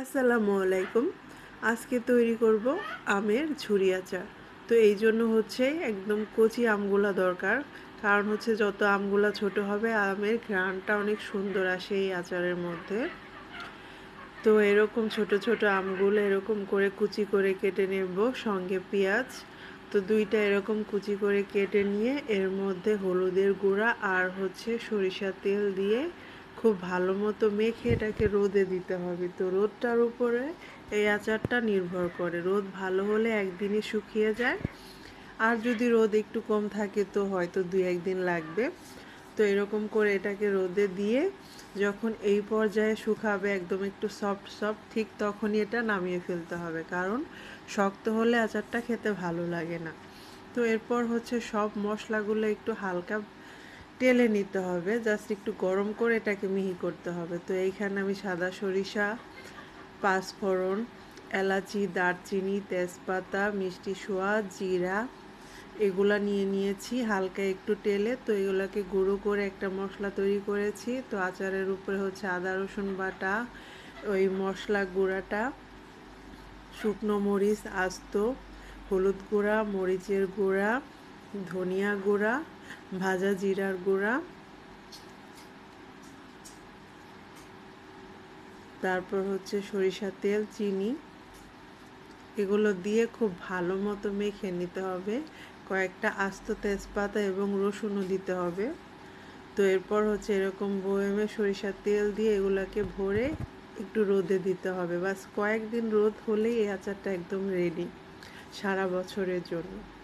আসসালামু আলাইকুম। আজকে তৈরি করব আমের ঝুরি আচার। তো এই জন্য হচ্ছে একদম কচি আমগুলা দরকার। কারণ হচ্ছে যত আমগুলা ছোট হবে, আমের ঘ্রাণটা অনেক সুন্দর আসে এই আচারের মধ্যে। তো এরকম ছোট ছোট আমগুলো এরকম করে কুচি করে কেটে নেব সঙ্গে পেঁয়াজ। তো দুইটা এরকম কুচি করে কেটে নিয়ে এর মধ্যে হলুদের গুঁড়া আর হচ্ছে সরিষার তেল দিয়ে খুব ভালো মতো মেখে এটাকে রোদে দিতে হবে। তো রোদটার উপরে এই আচারটা নির্ভর করে। রোদ ভালো হলে একদিনই শুকিয়ে যায়। আর যদি রোদ একটু কম থাকে তো হয়তো দুই একদিন লাগবে। তো এরকম করে এটাকে রোদে দিয়ে যখন এই পর্যায়ে শুকাবে, একদম একটু সফট সফট, ঠিক তখনই এটা নামিয়ে ফেলতে হবে। কারণ শক্ত হলে আচারটা খেতে ভালো লাগে না। তো এরপর হচ্ছে সব মশলাগুলো একটু হালকা টেলে নিতে হবে জাস্ট একটু গরম করে এটাকে মিহি করতে হবে। তো এইখানে আমি সাদা সরিষা, পাঁচফোড়ন, এলাচি, দারচিনি, তেজপাতা, মিষ্টি সোয়া, জিরা, এগুলা নিয়ে নিয়েছি। হালকা একটু টেলে, তো এগুলোকে গুঁড়ো করে একটা মশলা তৈরি করেছি। তো আচারের উপরে হচ্ছে আদা, রসুন বাটা, ওই মশলা গুঁড়াটা, শুকনো মরিচ, আস্ত, হলুদ গুঁড়া, মরিচের গুঁড়া ধনিয়া গুঁড়া, ভাজা জিরার গুঁড়া, তারপর হচ্ছে সরিষা তেল, চিনি। এগুলো দিয়ে খুব ভালো মতো মেখে নিতে হবে। কয়েকটা আস্ত তেজপাতা এবং রসুনও দিতে হবে। তো এরপর হচ্ছে এরকম বয়েমে সরিষার তেল দিয়ে এগুলাকে ভরে একটু রোদে দিতে হবে। বাস কয়েকদিন রোদ হলেই এই আচারটা একদম রেডি সারা বছরের জন্য।